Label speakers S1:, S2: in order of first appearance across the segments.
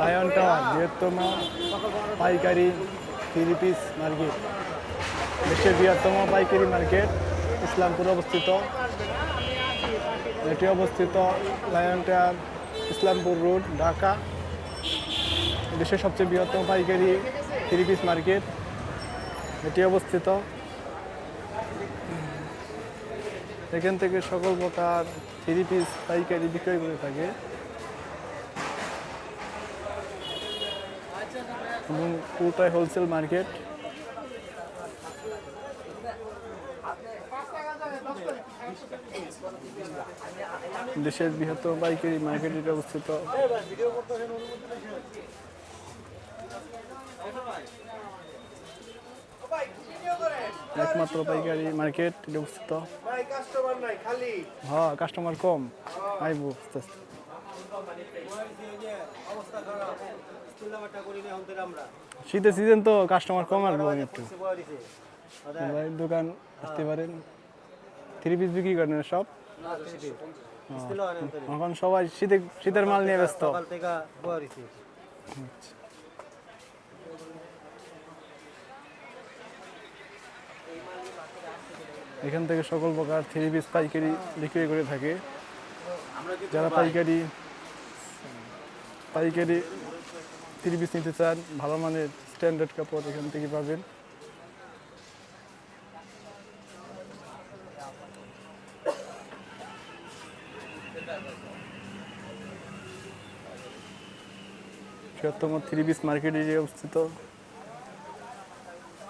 S1: Lion tower বৃহত্তম পাইকারি three piece market. দেশের বৃহত্তম পাইকারি মার্কেট, ইসলামপুরে অবস্থিত। এটি অবস্থিত lion tower Islampur road, Dhaka. দেশের সবচেয়ে বৃহত্তম পাইকারি থ্রি পিস মার্কেট, এটি অবস্থিত। এখান থেকে সকল প্রকার থ্রি পিস পাইকারি বিক্রয় করে থাকে। এবং পুরোটাই হোলসেল মার্কেট দেশের বৃহত্তম পাইকারি মার্কেট এটা অবস্থিত। একমাত্র পাইকারি মার্কেট এটা অবস্থিত। হ্যাঁ কাস্টমার কম। আইব আস্তে। শীতের সিজন তো কাস্টমার কম আসবে একটু। ভাই দোকান আসতে পারেন। থ্রি পিস বিক্রি করেন সব? এখন সবাই শীতে শীতের মাল নিয়ে ব্যস্ত।
S2: দিছে।
S1: এখান থেকে সকল প্রকার থ্রি পিস পাইকারি বিক্রি করে থাকে। যারা পাইকারি পাইকারি থ্রি পিস নিতে চান, ভালো মানের স্ট্যান্ডার্ড কাপড় এখান থেকে পাবেন। বৃহত্তম থ্রি পিস মার্কেটে অবস্থিত,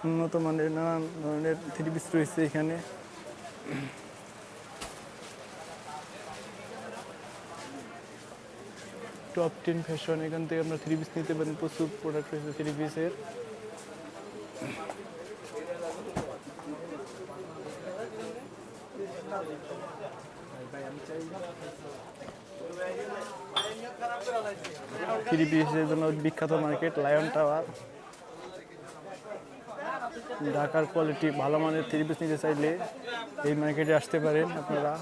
S1: উন্নত মানের নানান ধরনের থ্রি পিস রয়েছে এখানে। টপ টেন ফ্যাশন এখান থেকে আমরা থ্রি পিস নিতে পারেন প্রচুর প্রোডাক্ট রয়েছে থ্রি পিসের থ্রি পিসের জন্য বিখ্যাত মার্কেট লায়ন টাওয়ার ঢাকার কোয়ালিটি ভালো মানের থ্রি পিস নিতে চাইলে এই মার্কেটে আসতে পারেন আপনারা।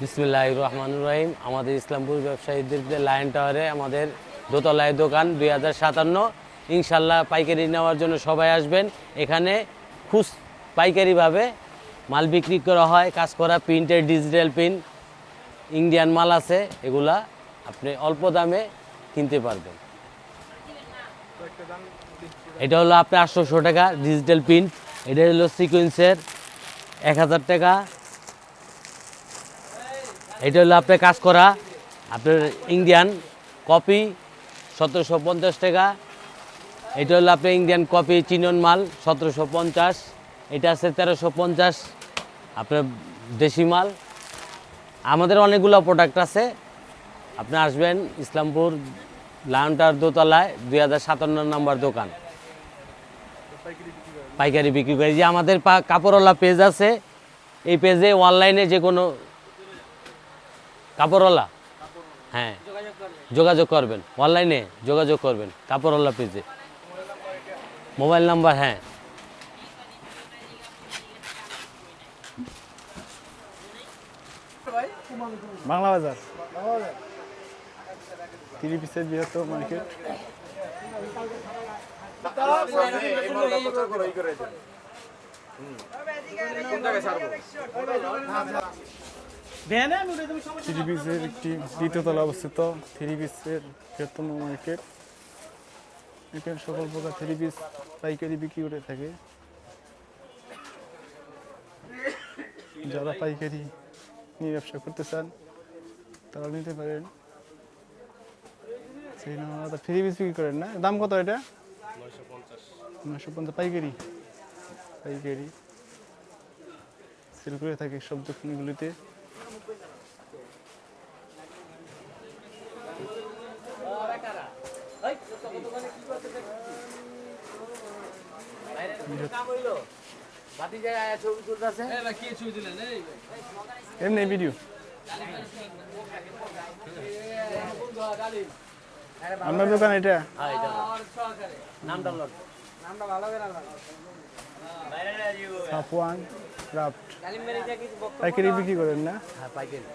S3: বিসমিল্লাহ রহমান রহিম আমাদের ইসলামপুর ব্যবসায়ীদের লায়ন টাওয়ারে আমাদের দোতলায় দোকান দুই হাজার সাতান্ন। ইনশাল্লাহ পাইকারি নেওয়ার জন্য সবাই আসবেন। এখানে খুশ পাইকারিভাবে মাল বিক্রি করা হয়। কাজ করা প্রিন্টের ডিজিটাল প্রিন্ট, ইন্ডিয়ান মাল আছে। এগুলা আপনি অল্প দামে কিনতে পারবেন। এটা হলো আপনার আটশোশো টাকা ডিজিটাল প্রিন্ট এটা হলো সিকোয়েন্সের এক হাজার টাকা। এটা হলো আপনার কাজ করা, আপনার ইন্ডিয়ান কপি সতেরোশো পঞ্চাশ টাকা। এটা হলো আপনার ইন্ডিয়ান কপি চিনন মাল, সতেরোশো পঞ্চাশ। এটা আছে তেরোশো পঞ্চাশ, আপনার দেশি মাল। আমাদের অনেকগুলো প্রোডাক্ট আছে। আপনি আসবেন ইসলামপুর লায়নটার দোতলায় দুই হাজার সাতান্ন নম্বর দোকান। পাইকারি বিক্রি করে। যে আমাদের পা- কাপড়ওয়ালা পেজ আছে এই পেজে অনলাইনে যে কোনো কাপড়ওয়ালা হ্যাঁ যোগাযোগ করবেন। অনলাইনে যোগাযোগ করবেন কাপড়ওয়ালা পেজে। মোবাইল নাম্বার হ্যাঁ।
S1: বাংলা বাজার। থ্রি পিসের বৃহত্তম মার্কেট থ্রি পিসের একটি দ্বিতীয়তলা অবস্থিত। থ্রি পিসের বৃহত্তম মার্কেট এখানে সকল প্রকার থ্রি পিস পাইকারি বিক্রি করে থাকে। যারা পাইকারি নিয়ে ব্যবসা করতে চান, তারা নিতে পারেন। ফ্রি বিক্রি করেন না? দাম কত এটা? নয়শো পঞ্চাশ। পাইকারি? পাইকারি। সেল করে থাকে সব দোকানগুলিতে। এমনি ভিডিও আপনার দোকান এটা?
S3: হ্যাঁ
S1: সাফওয়ান ক্রাফট। পাইকারি বিক্রি করেন না?
S3: হ্যাঁ পাইকারি।